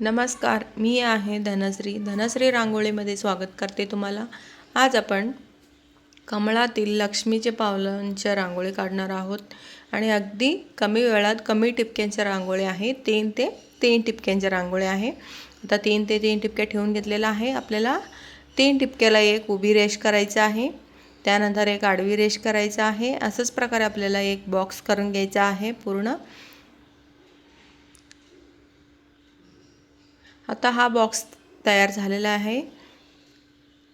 नमस्कार मी आहे धनश्री. धनश्री रांगोळीमध्ये स्वागत करते तुम्हाला. आज आपण कमळातील लक्ष्मीचे पावलांच्या रांगोळी काढणार आहोत. आणि अगदी कमी वेळात कमी टिपक्यांच्या रांगोळी आहे. तीन ते तीन टिपक्यांच्या रांगोळी आहे. आता तीन ते तीन टिपक्या ठेवून घेतलेला आहे. आपल्याला तीन टिपक्याला एक उभी रेष करायचं आहे. त्यानंतर एक आडवी रेष करायचं आहे. असंच प्रकारे आपल्याला एक बॉक्स करून घ्यायचा आहे पूर्ण. आता हा बॉक्स तयार झालेला आहे.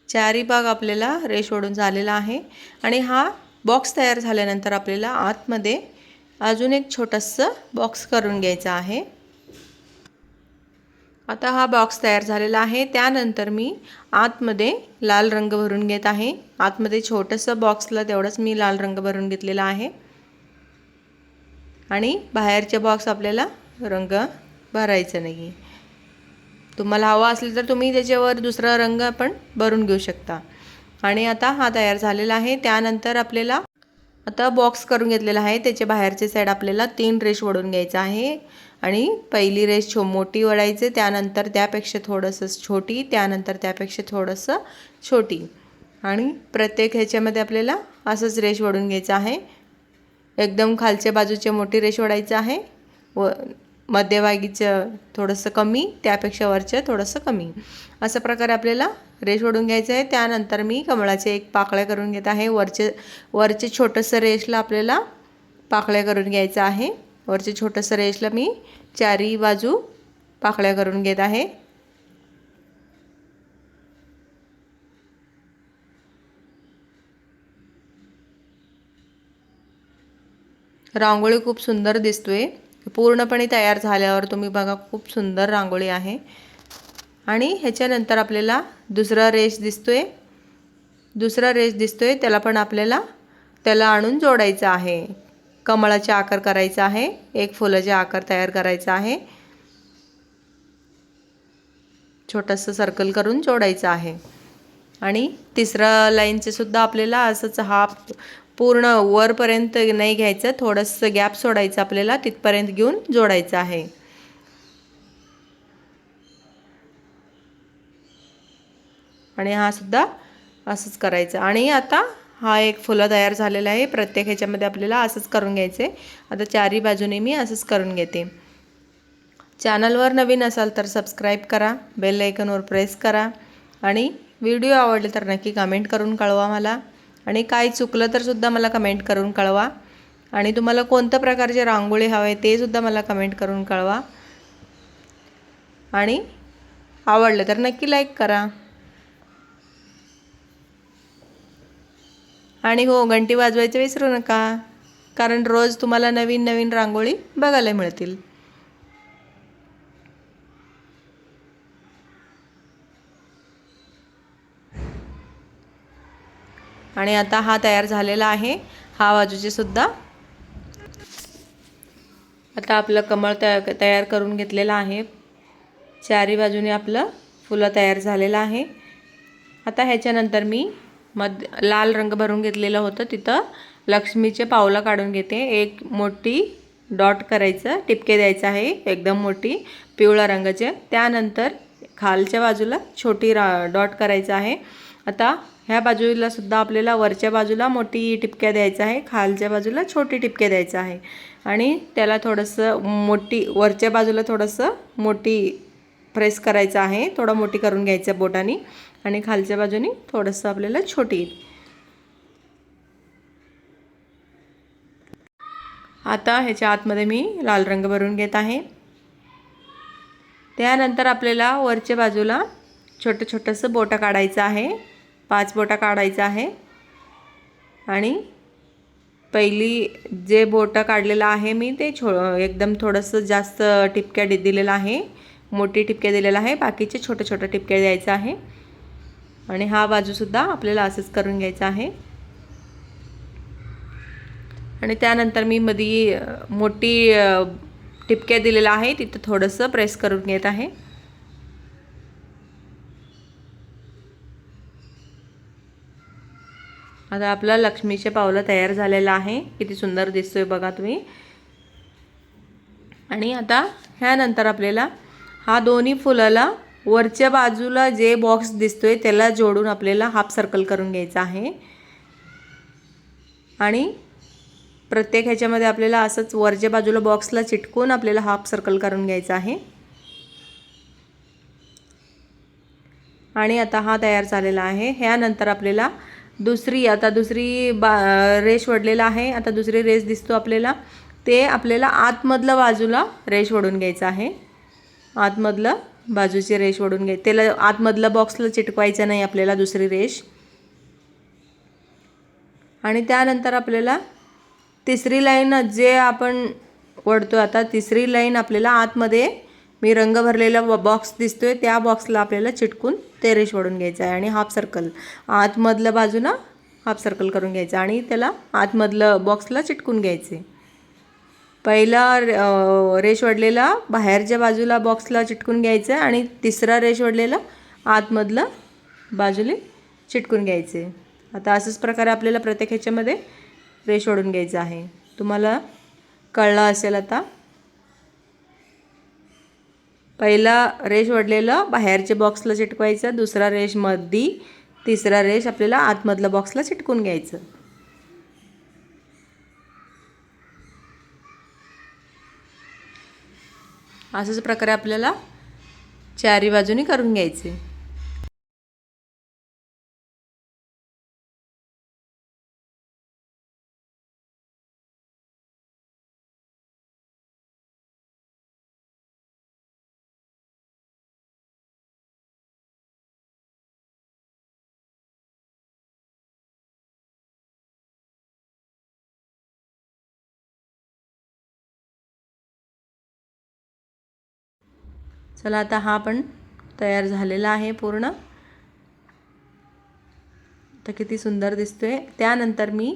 चारी भाग आपल्याला रेश ओढून झालेला आहे आणि हा बॉक्स तयार झाल्यानंतर आपल्याला आतमध्ये अजून एक छोटंसं बॉक्स करून घ्यायचा आहे. आता हा बॉक्स तयार झालेला आहे. त्यानंतर मी आतमध्ये लाल रंग भरून घेत आहे. आतमध्ये छोटंसं बॉक्सला तेवढंच मी लाल रंग भरून घेतलेला आहे. आणि बाहेरचे बॉक्स आपल्याला रंग भरायचं नाही तुम्हाला हवा असेल तर तुम्ही त्याच्यावर दुसरा रंग पण भरून घेऊ शकता. आणि आता हा तयार झालेला आहे. त्यानंतर आपल्याला आता बॉक्स करून घेतलेला आहे. त्याच्या बाहेरचे साईड आपल्याला तीन रेश वडून घ्यायचा आहे. आणि पहिली रेश छो मोठी वडायचे त्यानंतर त्यापेक्षा थोडंसं छोटी त्यानंतर त्यापेक्षा थोडंसं छोटी. आणि प्रत्येक ह्याच्यामध्ये आपल्याला असंच रेश वडून घ्यायचं आहे. एकदम खालच्या बाजूचे मोठी रेश ओढायचं आहे. व मध्यभागीचं थोडंसं कमी त्यापेक्षा वरचं थोडंसं कमी. असं प्रकारे आपल्याला रेश ओढून घ्यायचं आहे. त्यानंतर मी कमळाचे एक पाकळ्या करून घेत आहे. वरचे वरचे छोटंसं रेशला आपल्याला पाकळ्या करून घ्यायचं आहे. वरचे छोटंसं रेशला मी चारी बाजू पाकळ्या करून घेत आहे. रांगोळी खूप सुंदर दिसतोय. पूर्णपणे तयार झाल्यावर तुम्ही बघा खूप सुंदर रांगोळी आहे. आणि ह्याच्यानंतर आपल्याला दुसरा रेश आहे दुसरा रेश आहे त्याला पण आपल्याला त्याला आणून जोडायचा आहे. कमळाचा आकार करायचा आहे एक फुलाचा आकार तयार करायचा आहे. छोटंसं सर्कल करून जोडायचं आहे. आणि तिसरा लाईनचे सुद्धा आपल्याला असंच हा पूर्ण वरपर्यंत नाही घ्यायचं थोडंसं गॅप सोडायचं आपल्याला तिथपर्यंत घेऊन जोडायचं आहे. आणि हा सुद्धा असंच करायचं. आणि आता हा एक फुलं तयार झालेला आहे. प्रत्येक ह्याच्यामध्ये आपल्याला असंच करून घ्यायचं आहे आता चारी बाजूने मी असंच करून घेते. चॅनलवर नवीन असाल तर सबस्क्राईब करा बेल आयकनवर प्रेस करा. आणि व्हिडिओ आवडले तर नक्की कमेंट करून कळवा मला. आणि काय चुकलं तर सुद्धा मला कमेंट करून कळवा. आणि तुम्हाला कोणत्या प्रकारचे रांगोळी हवे ते सुद्धा मला कमेंट करून कळवा. आणि आवडलं तर नक्की लाईक करा. आणि हो घंटी वाजवायचं विसरू नका. कारण रोज तुम्हाला नवीन नवीन रांगोळी बघायला मिळतील. आणि आता हा तयार झालेला आहे. हा बाजूचे सुद्धा. आता आपलं कमळ तया तयार करून घेतलेलं आहे. चारी बाजूने आपलं फुलं तयार झालेलं आहे. आता ह्याच्यानंतर मी मध लाल रंग भरून घेतलेलं होतं. तिथं लक्ष्मीचे पावलं काढून घेते. एक मोठी डॉट करायचं टिपके द्यायचं आहे. एकदम मोठी पिवळ्या रंगाचे. त्यानंतर खालच्या बाजूला छोटी रा डॉट करायचं आहे. आता ह्या बाजूला सुद्धा आपल्याला वरच्या बाजूला मोठी टिपक्या द्यायचा आहे. खालच्या बाजूला छोटी टिपक्या द्यायचं आहे. आणि त्याला थोडंसं मोठी वरच्या बाजूला थोडंसं मोठी प्रेस करायचं आहे. थोडं मोठी करून घ्यायचं बोटाने. आणि खालच्या बाजूने थोडंसं आपल्याला छोटी. आता ह्याच्या आतमध्ये मी लाल रंग भरून घेत आहे. त्यानंतर आपल्याला वरच्या बाजूला छोटं छोटंसं बोटं काढायचं आहे. पाच बोटा काढायचं आहे. आणि पहिली जे बोटं काढलेलं आहे मी ते छो एकदम थोडंसं जास्त टिपक्या दि दिलेलं आहे. मोठी टिपक्या दिलेलं आहे. बाकीचे छोटे छोटे टिपक्या द्यायचं आहे. आणि हा बाजूसुद्धा आपल्याला असंच करून घ्यायचा आहे. आणि त्यानंतर मी मधी मोठी टिपक्या दिलेलं आहे. तिथं थोडंसं प्रेस करून घेत आहे. आता आपला लक्ष्मीचे पावलं तयार झालेलं आहे. किती सुंदर दिसतोय बघा तुम्ही. आणि आता ह्यानंतर आपल्याला हा दोन्ही फुलाला वरच्या बाजूला जे बॉक्स दिसतोय त्याला जोडून आपल्याला हाफ सर्कल करून घ्यायचा आहे. आणि प्रत्येक ह्याच्यामध्ये आपल्याला असंच वरच्या बाजूला बॉक्सला चिटकून आपल्याला हाफ सर्कल करून घ्यायचा आहे. आणि आता हा तयार झालेला आहे. ह्यानंतर आपल्याला दुसरी आता दुसरी बा रेश वडलेला आहे. आता दुसरी रेस दिसतो आपल्याला. ते आपल्याला आतमधलं बाजूला रेश वडून घ्यायचं आहे. आतमधलं बाजूची रेश वडून घ्याय त्याला आतमधलं बॉक्सला चिटकवायचं नाही आपल्याला दुसरी रेश आणि त्यानंतर आपल्याला तिसरी लाईन जे आपण वडतो आता तिसरी लाईन आपल्याला आतमध्ये मी रंग भरलेला बॉक्स दिसतोय त्या बॉक्सला आपल्याला चिटकून ते रेश वडून घ्यायचं आहे आणि हाफ सर्कल आतमधलं बाजूनं हाफ सर्कल करून घ्यायचं आणि त्याला आतमधलं बॉक्सला चिटकून घ्यायचे. पहिला रेश वडलेला बाहेरच्या बाजूला बॉक्सला चिटकून घ्यायचं आणि तिसरा रेश वडलेला आतमधलं बाजूला चिटकून घ्यायचे. आता असंच प्रकारे आपल्याला प्रत्येक ह्याच्यामध्ये रेश ओढून घ्यायचं आहे. तुम्हाला कळलं असेल आता? पहिला रेश ओढलेलं बाहेरच्या बॉक्सला चिटकवायचं दुसरा रेश मधी तिसरा रेश आपल्याला आतमधल्या बॉक्सला चिटकून घ्यायचं. असंच प्रकारे आपल्याला चारी बाजूनी करून घ्यायचे. चला आता हा पण तयार झालेला आहे पूर्ण. तर किती सुंदर दिसतोय. त्यानंतर मी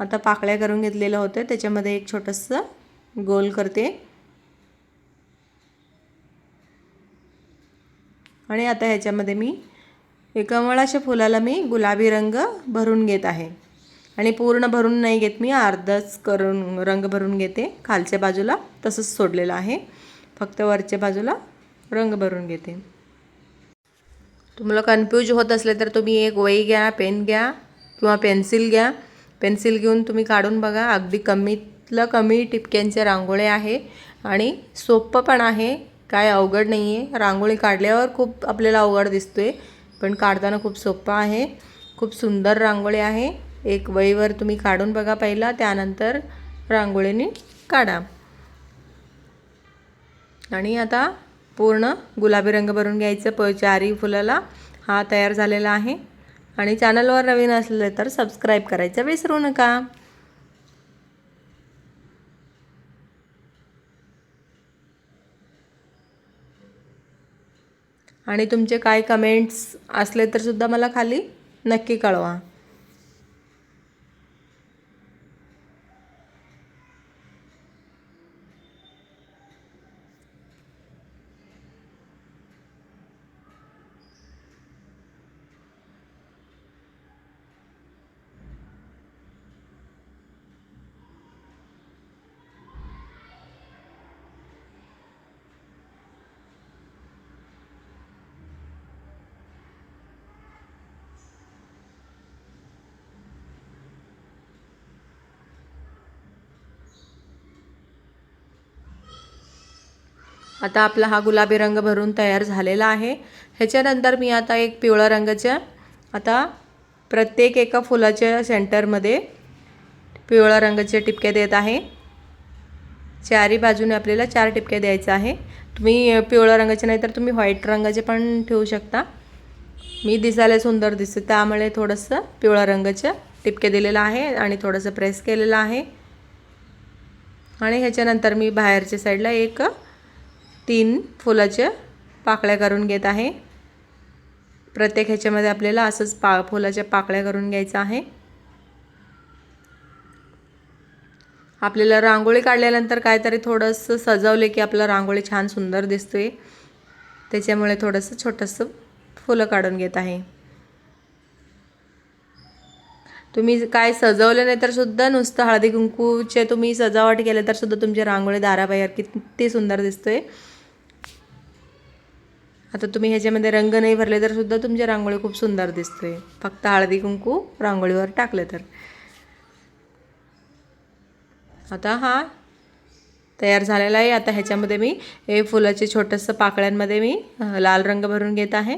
आता पाकळ्या करून घेतलेलं होतं. त्याच्यामध्ये एक छोटंसं गोल करते. आणि आता ह्याच्यामध्ये मी एक फुलाला मी गुलाबी रंग भरून घेत आहे. आणि पूर्ण भरून नाही घेत मी अर्धच करून रंग भरून घेते. खालच्या बाजूला तसंच सोडलेलं आहे. फक्त वरच्या बाजूला रंग भरून घेते. तुम्हाला कन्फ्यूज होत असले तर तुम्ही एक वही घ्या पेन घ्या किंवा पेन्सिल घ्या. पेन्सिल घेऊन तुम्ही काढून बघा. अगदी कमीतलं कमी टिपक्यांचे रांगोळे आहे आणि सोपं पण आहे. काय अवघड नाही आहे रांगोळी काढल्यावर खूप आपल्याला अवघड दिसतो आहे पण काढताना खूप सोपं आहे. खूप सुंदर रांगोळी आहे. एक वहीवर तुम्ही काढून बघा पहिला त्यानंतर रांगोळीने काढा. आणि आता पूर्ण गुलाबी रंग भरून घ्यायचं. प चारी फुलाला हा तयार झालेला आहे. आणि चॅनलवर नवीन असले तर सबस्क्राईब करायचं विसरू नका. आणि तुमचे काय कमेंट्स असले तर सुद्धा मला खाली नक्की कळवा. आता आपला हा गुलाबी रंग भरून तयार झालेला आहे. ह्याच्यानंतर मी आता एक पिवळा रंगाच्या आता प्रत्येक एका फुलाच्या सेंटरमध्ये पिवळा रंगाचे टिपके देत आहे. चारी बाजूने आपल्याला चार टिपके द्यायचं आहे. तुम्ही पिवळ्या रंगाचे नाही तर तुम्ही व्हाईट रंगाचे पण ठेवू शकता. मी दिसायला सुंदर दिसते त्यामुळे थोडंसं पिवळ्या रंगाचे टिपके दिलेलं आहे आणि थोडंसं प्रेस केलेलं आहे. आणि ह्याच्यानंतर मी बाहेरच्या साईडला एक तीन फुलाच्या पाकळ्या करून घेत आहे. प्रत्येक ह्याच्यामध्ये आपल्याला असंच पा फुलाच्या पाकळ्या करून घ्यायचं आहे. आपल्याला रांगोळी काढल्यानंतर काहीतरी थोडंसं सजवले की आपलं रांगोळी छान सुंदर दिसतोय. त्याच्यामुळे थोडंसं छोटंसं फुलं काढून घेत आहे. तुम्ही काय सजवलं नाही तर सुद्धा नुसतं हळदी कुंकूचे तुम्ही सजावट केले तर सुद्धा तुमचे रांगोळी दाराबाहेर किती सुंदर दिसतोय. आता तुम्ही ह्याच्यामध्ये रंग नाही भरले तर सुद्धा तुमची रांगोळी खूप सुंदर दिसते फक्त हळदी कुंकू रांगोळीवर टाकले तर. आता हा तयार झालेला आहे. आता ह्याच्यामध्ये मी हे फुलाचे छोटंसं पाकळ्यांमध्ये मी लाल रंग भरून घेत आहे.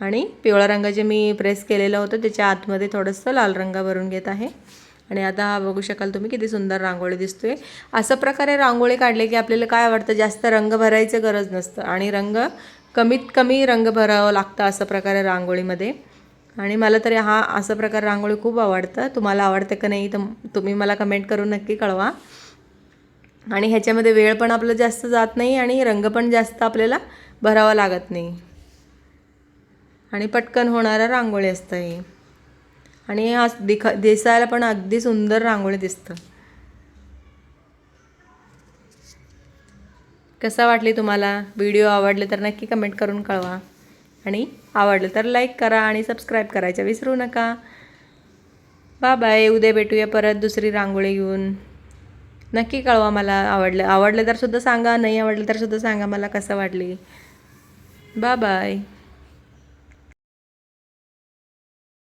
आणि पिवळा रंग जे मी प्रेस केलेलं होतं त्याच्या आतमध्ये थोडंसं लाल रंग भरून घेत आहे. आणि आता हा बघू शकाल तुम्ही किती सुंदर रांगोळी दिसतोय. असं प्रकारे रांगोळी काढले की आपल्याला काय वाटतं जास्त रंग भरायचं गरज नसतं. आणि रंग कमीत कमी रंग भरावं लागतं असं प्रकारे रांगोळीमध्ये. आणि मला तरी हा असं प्रकार रांगोळी खूप आवडतं. तुम्हाला आवडतं का नाही तर तुम्ही मला कमेंट करून नक्की कळवा. आणि ह्याच्यामध्ये वेळ पण आपलं जास्त जात नाही आणि रंग पण जास्त आपल्याला भरावा लागत नाही. आणि पटकन होणारा रांगोळी असतं हे. आणि हा दिख दिसायला पण अगदी सुंदर रांगोळी दिसतं. कसा वाटली तुम्हाला? व्हिडिओ आवडले तर नक्की कमेंट करून कळवा. आणि आवडलं तर लाईक करा आणि सबस्क्राईब करायचं विसरू नका. बा बाय उद्या भेटूया परत दुसरी रांगोळी घेऊन. नक्की कळवा मला आवडलं. आवडलं तर सुद्धा सांगा नाही आवडलं तर सुद्धा सांगा मला कसं वाटली. बा बाय